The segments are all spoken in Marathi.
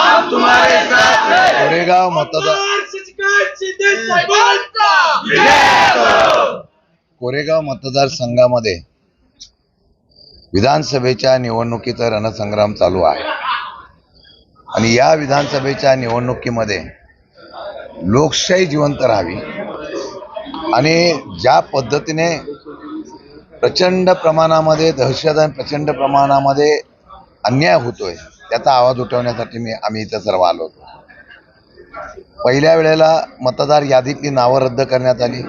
आज कोरेगाव मतदार कोरेगाव मतदारसंघामध्ये विधानसभेच्या निवडणुकीचा रणसंग्राम चालू आहे. आणि या विधानसभेच्या निवडणुकीमध्ये लोकशाही जिवंत राहावी. आणि ज्या पद्धतीने प्रचंड प्रमाणामध्ये दहशत आणि प्रचंड प्रमाणामध्ये अन्याय होतोय त्याचा आवाज उठवण्यासाठी मी आम्ही इथं सर्व आलो होतो. पहिल्या वेळेला मतदार यादीतली नावं रद्द करण्यात आली.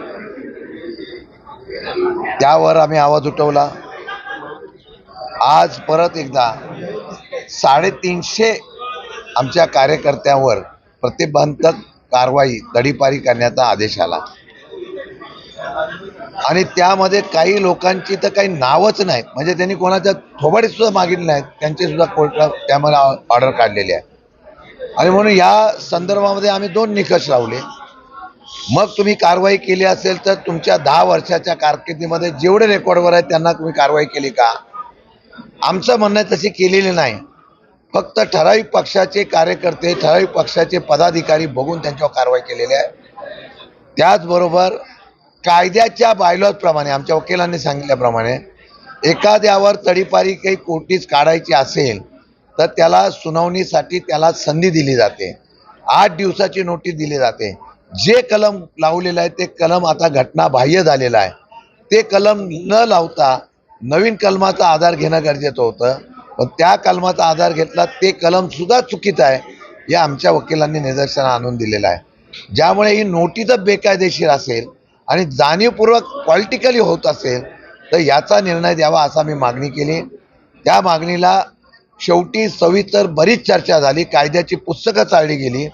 त्यावर आम्ही आवाज उठवला. आज परत एकदा साडेतीनशे आमच्या कार्यकर्त्यांवर प्रतिबंधक कारवाई तडीपारी करण्याचा आदेश आला. आणि त्यामध्ये काही लोकांची तर काही नावच नाहीत म्हणजे त्यांनी कोणाच्या थोबाडीत सुद्धा मागितले नाहीत. त्यांचे सुद्धा त्यामध्ये ऑर्डर काढलेली आहे. आणि म्हणून या संदर्भामध्ये आम्ही दोन निकष लावले. मग तुम्ही कारवाई केली असेल तर तुमच्या दहा वर्षाच्या कारकिर्दीमध्ये जेवढे रेकॉर्डवर आहेत त्यांना तुम्ही कारवाई केली का? आमचं म्हणणं आहे तशी केलेली नाही. फक्त ठराविक पक्षाचे कार्यकर्ते ठराविक पक्षाचे पदाधिकारी बघून त्यांच्यावर कारवाई केलेली आहे. त्याचबरोबर कायद्याच्या बायलॉजप्रमाणे आमच्या वकिलांनी सांगितल्याप्रमाणे एखाद्यावर तडीपारी काही कोटीच काढायची असेल तर त्याला सुनावणीसाठी त्याला संधी दिली जाते. आठ दिवसाची नोटीस दिली जाते. जे कलम लावलेलं आहे ते कलम आता घटनाबाह्य झालेलं आहे. ते कलम न लावता नवीन कलमाचा आधार घेणं गरजेचं होतं. पण त्या कलमाचा आधार घेतला ते कलमसुद्धा चुकीचं आहे हे आमच्या वकिलांनी निदर्शना आणून दिलेलं आहे. ज्यामुळे ही नोटीसच बेकायदेशीर असेल आणि जाणीवपूर्वक पॉलिटिकली होत असेल तर याचा निर्णय द्यावा असा मी मागणी केली. त्या मागणीला शेवटी सविस्तर बरीच चर्चा झाली कायद्याची पुस्तकं चालली गेली.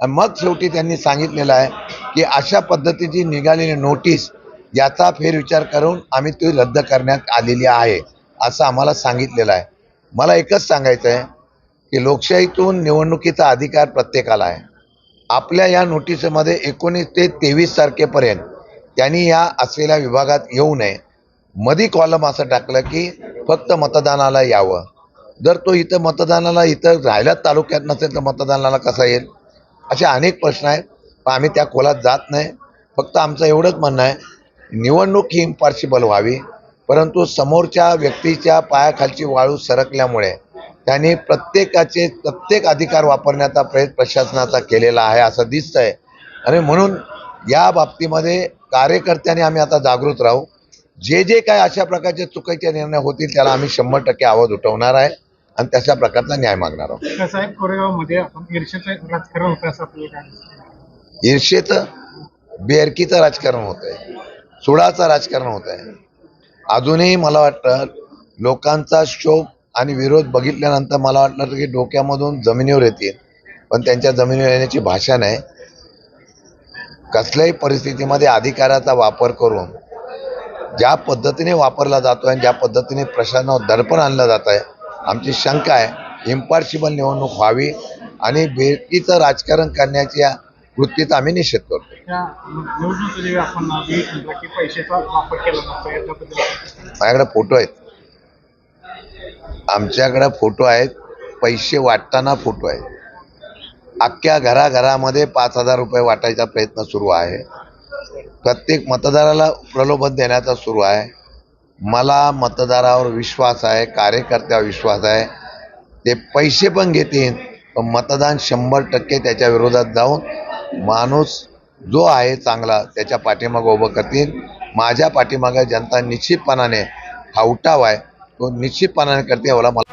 आणि मग शेवटी त्यांनी सांगितलेलं आहे की अशा पद्धतीची निघालेली नोटीस याचा फेरविचार करून आम्ही ती रद्द करण्यात आलेली आहे असं आम्हाला सांगितलेलं आहे. मला एकच सांगायचं आहे की लोकशाहीतून निवडणुकीचा अधिकार प्रत्येकाला आहे. आपल्या या नोटीसमध्ये एकोणीस ते तेवीस तारखेपर्यंत त्यांनी या असलेल्या विभागात येऊ नये. मधी कॉलम असं टाकलं की फक्त मतदानाला यावं. जर तो इथं मतदानाला इथं राहिल्याच तालुक्यात नसेल तर मतदानाला कसा येईल? असे अनेक प्रश्न आहेत. पण आम्ही त्या खोलात जात नाही. फक्त आमचं एवढंच म्हणणं आहे निवडणूक ही इम्पार्शिबल व्हावी. परंतु समोरच्या व्यक्तीच्या पायाखालची वाळू सरकल्यामुळे त्यांनी प्रत्येकाचे प्रत्येक अधिकार वापरण्याचा प्रयत्न प्रशासनाचा केलेला आहे असं दिसतंय. आणि म्हणून या बाबतीमध्ये कार्यकर्त्यांनी आम्ही आता जागृत राहू. जे जे काय अशा प्रकारचे चुकीचे निर्णय होतील त्याला आम्ही शंभर टक्के आवाज उठवणार आहे आणि तशा प्रकारचा न्याय मागणार आहोत. आहे कोरेगावमध्ये आपण ईर्ष्याचं राजकारण होतं असं आपल्याला काय ईर्षेचं बेरकीचं राजकारण होत आहे सुडाचं राजकारण होत आहे अजूनही मला वाटतं लोकांचा शोक आणि विरोध बघितल्यानंतर मला वाटलं की डोक्यामधून जमिनीवर येतील. पण त्यांच्या जमिनीवर येण्याची भाषा नाही. कसल्याही परिस्थितीमध्ये अधिकाराचा वापर करून ज्या पद्धतीने वापरला जातो आणि ज्या पद्धतीने प्रशासनावर दडपण आणलं जात आहे आमची शंका आहे इम्पार्शिबल निवडणूक व्हावी आणि बेरकीचं राजकारण करण्याच्या वृत्तीचा आम्ही निषेध करतो माझ्याकडे फोटो आहेत. आमच्याकडे फोटो आहेत पैसे वाटताना फोटो आहेत. अख्ख्या घराघरामध्ये पाच हजार रुपये वाटायचा प्रयत्न सुरू आहे. प्रत्येक मतदाराला प्रलोभन देण्याचा सुरू आहे. मला मतदारावर विश्वास आहे कार्यकर्त्यावर विश्वास आहे. ते पैसे पण घेतील पण मतदान शंभर टक्के त्याच्या विरोधात जाऊन माणूस जो आहे चांगला त्याच्या पाठीमागं उभं करतील. माझ्या पाठीमागे जनता निश्चितपणाने हा उठाव आहे. तो निश्चितपणाने करते एवढा मला